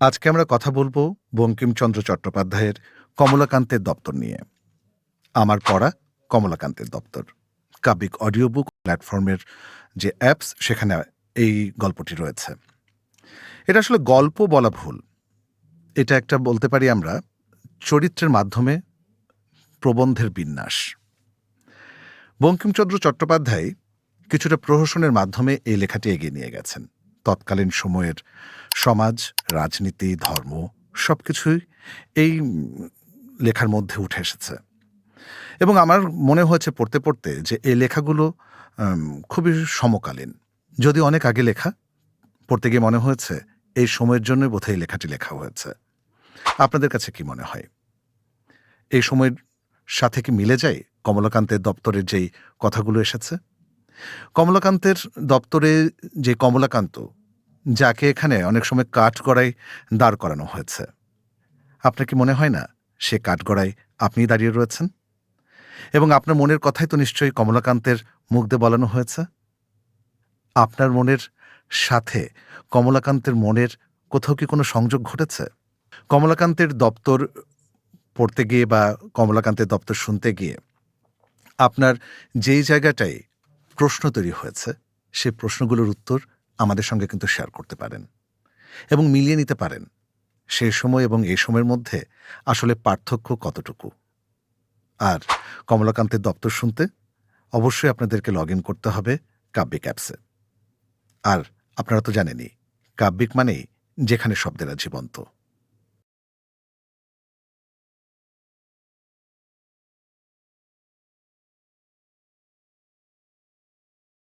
আজকে আমরা কথা বলব বঙ্কিমচন্দ্র চট্টোপাধ্যায়ের কমলাকান্তের দপ্তর নিয়ে। আমার পড়া কমলাকান্তের দপ্তর। কাব্যিক অডিও বুক প্ল্যাটফর্মের যে অ্যাপস সেখানে এই গল্পটি রয়েছে। এটা আসলে গল্প বলা ভুল। এটা একটা বলতে পারি আমরা চরিত্রের মাধ্যমে প্রবন্ধের বিন্যাস। বঙ্কিমচন্দ্র চট্টোপাধ্যায় কিছুটা প্রহসনের মাধ্যমে এই লেখাটি এগিয়ে নিয়ে গেছেন। তৎকালীন সময়ের সমাজ, রাজনীতি, ধর্ম সব কিছুই এই লেখার মধ্যে উঠে এসেছে। এবং আমার মনে হয়েছে পড়তে পড়তে যে এই লেখাগুলো খুবই সমকালীন। যদি অনেক আগে লেখা, পড়তে গিয়ে মনে হয়েছে এই সময়ের জন্য বোধহয় লেখাটি লেখা হয়েছে। আপনাদের কাছে কি মনে হয়? এই সময়ের সাথে কি মিলে যায় কমলাকান্তের দপ্তরের যেই কথাগুলো এসেছে? কমলাকান্তের দপ্তরে যে কমলাকান্ত যাকে এখানে অনেক সময় কাঠগড়ায় দাঁড় করানো হয়েছে। আপনার কি মনে হয় না? সে কাঠগড়ায় আপনি দাঁড়িয়ে রয়েছেন? এবং আপনার মনের কথাই তো নিশ্চয়ই কমলাকান্তের দিয়ে বলানো হয়েছে? আপনার মনের সাথে কমলাকান্তের মনের কোথাও কি কোনো সংযোগ ঘটেছে? কমলাকান্তের দপ্তর পড়তে গিয়ে বা কমলাকান্তের দপ্তর শুনতে গিয়ে আপনার যেই জায়গাটায় প্রশ্ন তৈরি হয়েছে, সে প্রশ্নগুলোর উত্তর আমাদের সঙ্গে কিন্তু শেয়ার করতে পারেন এবং মিলিয়ে নিতে পারেন। সে সময় এবং এ সময়ের মধ্যে আসলে পার্থক্য কতটুকু? আর কমলাকান্তের দপ্তর শুনতে অবশ্যই আপনাদেরকে লগ করতে হবে কাব্যিক অ্যাপসে আর আপনারা তো জানেনই, কাব্যিক মানেই যেখানে শব্দেরা জীবন্ত